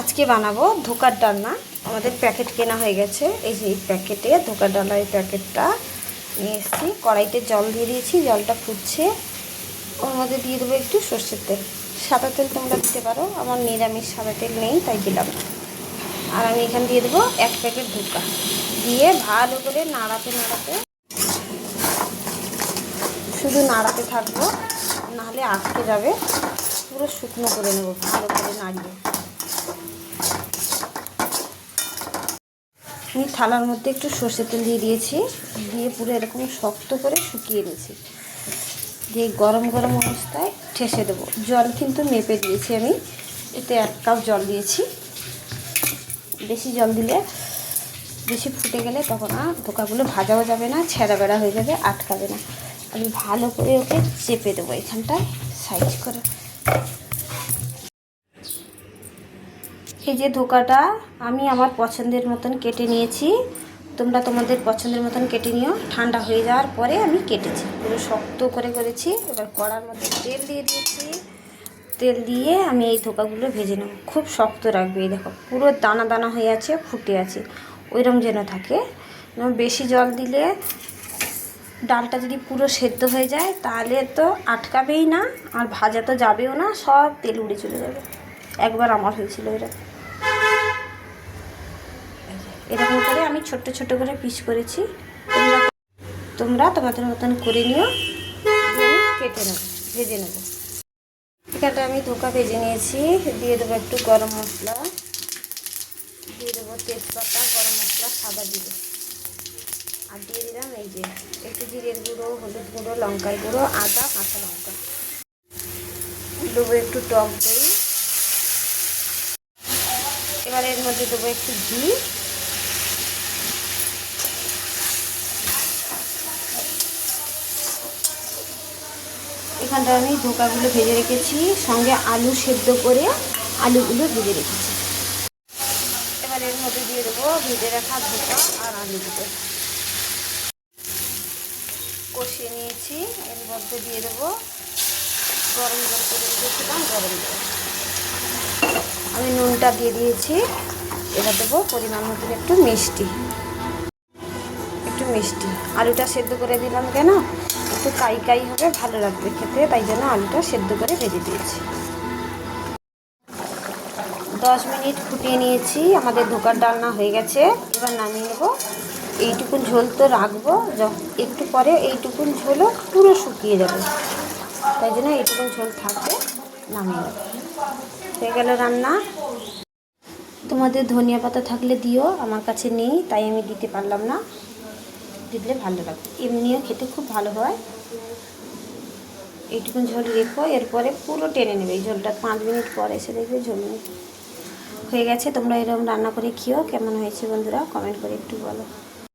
আজকে বানাবো ধোকার ডালনা। আমাদের প্যাকেট কেনা হয়ে গেছে। এই যে এই প্যাকেটে ধোকার ডালা এই প্যাকেটটা নিয়ে এসেছি। কড়াইতে জল দিয়ে দিয়েছি, জলটা ফুটছে। ওর মধ্যে দিয়ে দেবো একটু সর্ষের তেল। সাদা তেল তোমরা দিতে পারো। আমার নিরামিষ সাদা তেল নেই, তাই দিলাম। আর আমি এখানে দিয়ে দেবো এক প্যাকেট ধোকা। দিয়ে ভালো করে নাড়াতে নাড়াতে, শুধু নাড়াতে থাকব। নাহলে আটকে যাবে। পুরো শুকনো করে নেব, ভালো করে নাড়িয়ে। আমি থালার মধ্যে একটু সর্ষের তেল দিয়ে দিয়েছি। দিয়ে পুরো এরকম শক্ত করে শুকিয়ে নিয়েছি। দিয়ে গরম গরম অবস্থায় ঠেসে দেবো। জল কিন্তু মেপে দিয়েছি আমি। এতে এক কাপ জল দিয়েছি। বেশি জল দিলে বেশি ফুটে গেলে তখন আর ধোকাগুলো ভাজাও যাবে না, ছেঁড়া বেড়া হয়ে যাবে, আটকাবে না। আমি ভালো করে ওকে চেপে দেবো এখানটায়, সাইজ করে। এই যে ধোকাটা আমি আমার পছন্দের মতন কেটে নিয়েছি। তোমরা তোমাদের পছন্দের মতন কেটে নিও। ঠান্ডা হয়ে যাওয়ার পরে আমি কেটেছি। পুরো শক্ত করে করেছি। এবার কড়ার মধ্যে তেল দিয়ে দিয়েছি। তেল দিয়ে আমি এই ধোকাগুলো ভেজে নেব। খুব শক্ত রাখবে। এই দেখো, পুরো দানা দানা হয়ে আছে, ফুটে আছে। ওইরকম যেন থাকে। বেশি জল দিলে ডালটা যদি পুরো সেদ্ধ হয়ে যায়, তাহলে তো আটকাবেই না। আর ভাজা তো যাবেও না। সব তেল উড়ে চলে যাবে। একবার আমার হয়েছিল এরকম। এরকম করে আমি ছোট্ট ছোট করে পিস করেছি। তোমরা তোমরা তোমাদের মতন করে নিও। কেটে নেব ভেজে নেব। এখানটা আমি ধোকা ভেজে নিয়েছি। দিয়ে দেবো একটু গরম মশলা। দিয়ে দেবো তেজপাতা গরম মশলা সাদা জিরে। আর দিয়ে দিলাম এই যে একটু জিরের গুঁড়ো হলুদ গুঁড়ো লঙ্কার গুঁড়ো আদা কাঁচা লঙ্কা। দেবো একটু টক দই। এবার এর মধ্যে দেবো একটু ঘি। এখানটা আমি ধোকাগুলো ভেজে রেখেছি, সঙ্গে আলু সেদ্ধ করে আলুগুলো ভেজে রেখেছি। এবার এর মধ্যে দিয়ে দেবো ভেজে রাখা ধোকা আর আলু আলুগুলো কষিয়ে নিয়েছি, এর মধ্যে দিয়ে দেবো গরম জল করে রেখেছিলাম গরম জল আমি নুনটা দিয়ে দিয়েছি, এবার দেবো পরিমাণ মতন একটু মিষ্টি। একটু মিষ্টি। আলুটা সেদ্ধ করে দিলাম কেন? একটু কাই কাই হবে, ভালো লাগবে খেতে, তাই জন্য আলুটা সেদ্ধ করে ভেজে দিয়েছি। দশ মিনিট ফুটিয়ে নিয়েছি, আমাদের ধোকার ডালনা হয়ে গেছে। এবার নামিয়ে নেব। এইটুকুন ঝোল তো রাখব একটু পরে এইটুকুন ঝোলও পুরো শুকিয়ে যাবে। তাই জন্য এইটুকুন ঝোল থাকবে, নামিয়ে নেব। হয়ে গেল রান্না। তোমাদের ধনিয়া পাতা থাকলে দিও, আমার কাছে নেই, তাই আমি দিতে পারলাম না। দিলে ভালো লাগবে এমনিও খেতে খুব ভালো হয়। এইটুকু ঝোল রেখো, এরপরে পুরো টেনে নেবে। এই ঝোলটা পাঁচ মিনিট পর এসে দেখবে ঝোল হয়ে গেছে। তোমরা এরকম রান্না করে খেও কেমন হয়েছে বন্ধুরা কমেন্ট করে একটু বলো।